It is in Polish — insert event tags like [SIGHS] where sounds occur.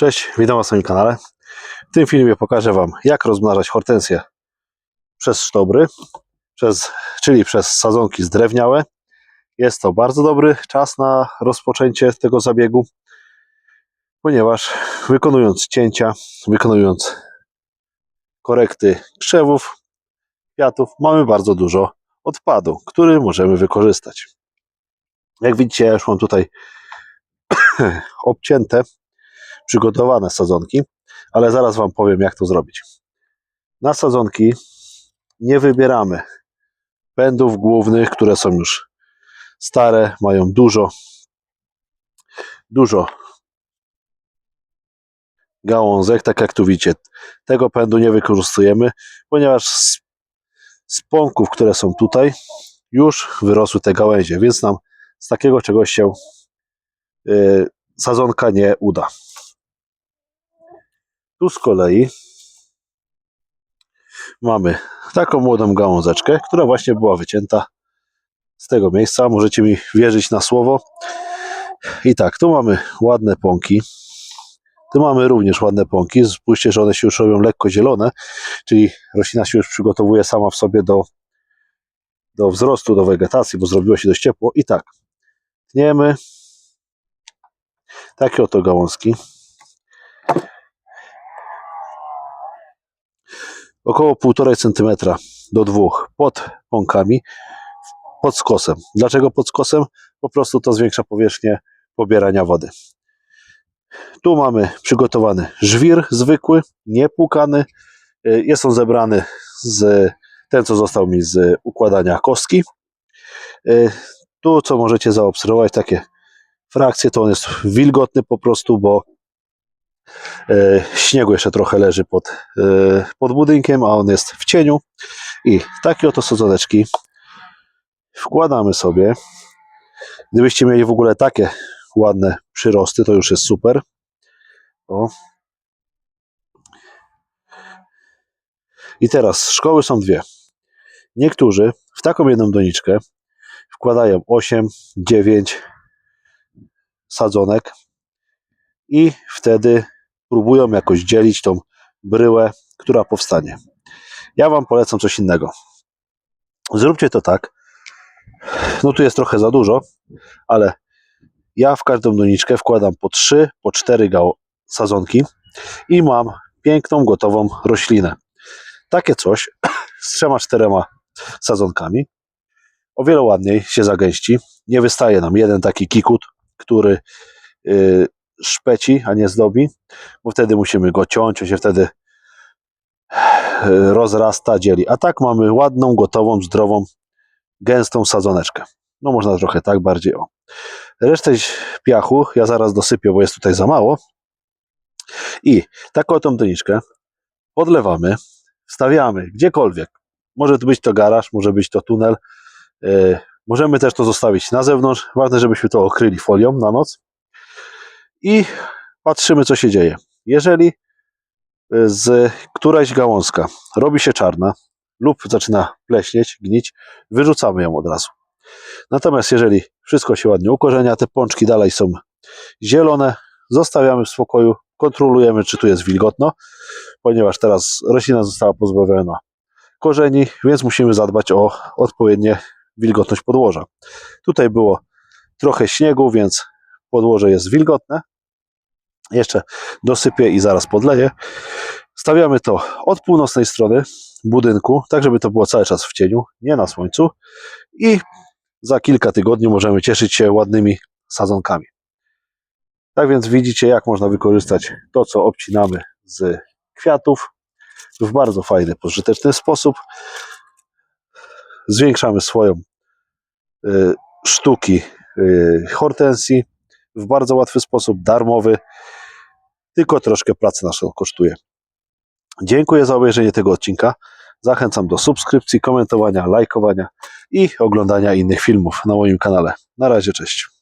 Cześć, witam Was na moim kanale. W tym filmie pokażę Wam, jak rozmnażać hortensję przez sztobry, przez, czyli przez sadzonki zdrewniałe. Jest to bardzo dobry czas na rozpoczęcie tego zabiegu, ponieważ wykonując cięcia, wykonując korekty krzewów, kwiatów, mamy bardzo dużo odpadu, który możemy wykorzystać. Jak widzicie, ja już mam tutaj [COUGHS] obcięte przygotowane sadzonki, ale zaraz Wam powiem, jak to zrobić. Na sadzonki nie wybieramy pędów głównych, które są już stare, mają dużo, dużo gałązek, tak jak tu widzicie. Tego pędu nie wykorzystujemy, ponieważ z, z pąków, które są tutaj, już wyrosły te gałęzie, więc nam z takiego czegoś się yy, sadzonka nie uda. Tu z kolei mamy taką młodą gałązeczkę, która właśnie była wycięta z tego miejsca. Możecie mi wierzyć na słowo. I tak, tu mamy ładne pąki. Tu mamy również ładne pąki. Spójrzcie, że one się już robią lekko zielone, czyli roślina się już przygotowuje sama w sobie do, do wzrostu, do wegetacji, bo zrobiło się dość ciepło. I tak, tniemy takie oto gałązki. Około 1,5 cm do 2 pod pąkami, pod skosem. Dlaczego pod skosem? Po prostu to zwiększa powierzchnię pobierania wody. Tu mamy przygotowany żwir zwykły, niepłukany. Jest on zebrany z ten, co został mi z układania kostki. Tu, co możecie zaobserwować, takie frakcje, to on jest wilgotny po prostu, bo śniegu jeszcze trochę leży pod, e, pod budynkiem, a on jest w cieniu. I takie oto sadzoneczki wkładamy sobie. Gdybyście mieli w ogóle takie ładne przyrosty, to już jest super. O. I teraz szkoły są dwie. Niektórzy w taką jedną doniczkę wkładają 8, 9 sadzonek i wtedy próbują jakoś dzielić tą bryłę, która powstanie. Ja Wam polecam coś innego. Zróbcie to tak. No tu jest trochę za dużo, ale ja w każdą doniczkę wkładam po 3, po 4 gał sadzonki i mam piękną, gotową roślinę. Takie coś [CLEARS THROAT] z trzema, czterema sadzonkami o wiele ładniej się zagęści. Nie wystaje nam jeden taki kikut, który yy, szpeci, a nie zdobi, bo wtedy musimy go ciąć, on się wtedy e, [SIGHS] rozrasta, dzieli. A tak mamy ładną, gotową, zdrową, gęstą sadzoneczkę. No można trochę tak bardziej o. Resztę piachu ja zaraz dosypię, bo jest tutaj za mało. I taką tą doniczkę podlewamy, wstawiamy gdziekolwiek. Może to być to garaż, może być to tunel. Yy, możemy też to zostawić na zewnątrz. Ważne, żebyśmy to okryli folią na noc i patrzymy, co się dzieje. Jeżeli y, z któraś gałązka robi się czarna lub zaczyna pleśnieć, gnić, wyrzucamy ją od razu. Natomiast jeżeli wszystko się ładnie ukorzenia, te pączki dalej są zielone, zostawiamy w spokoju, kontrolujemy, czy tu jest wilgotno, ponieważ teraz roślina została pozbawiona korzeni, więc musimy zadbać o odpowiednie wilgotność podłoża. Tutaj było trochę śniegu, więc podłoże jest wilgotne, jeszcze dosypię i zaraz podleję. Stawiamy to od północnej strony budynku, tak żeby to było cały czas w cieniu, nie na słońcu. I za kilka tygodni możemy cieszyć się ładnymi sadzonkami. Tak więc widzicie, jak można wykorzystać to, co obcinamy z kwiatów w bardzo fajny, pożyteczny sposób. Zwiększamy swoją y, sztuki y, hortensji w bardzo łatwy sposób, darmowy tylko troszkę pracy naszą kosztuje. Dziękuję za obejrzenie tego odcinka. Zachęcam do subskrypcji, komentowania, lajkowania i oglądania innych filmów na moim kanale. Na razie, cześć.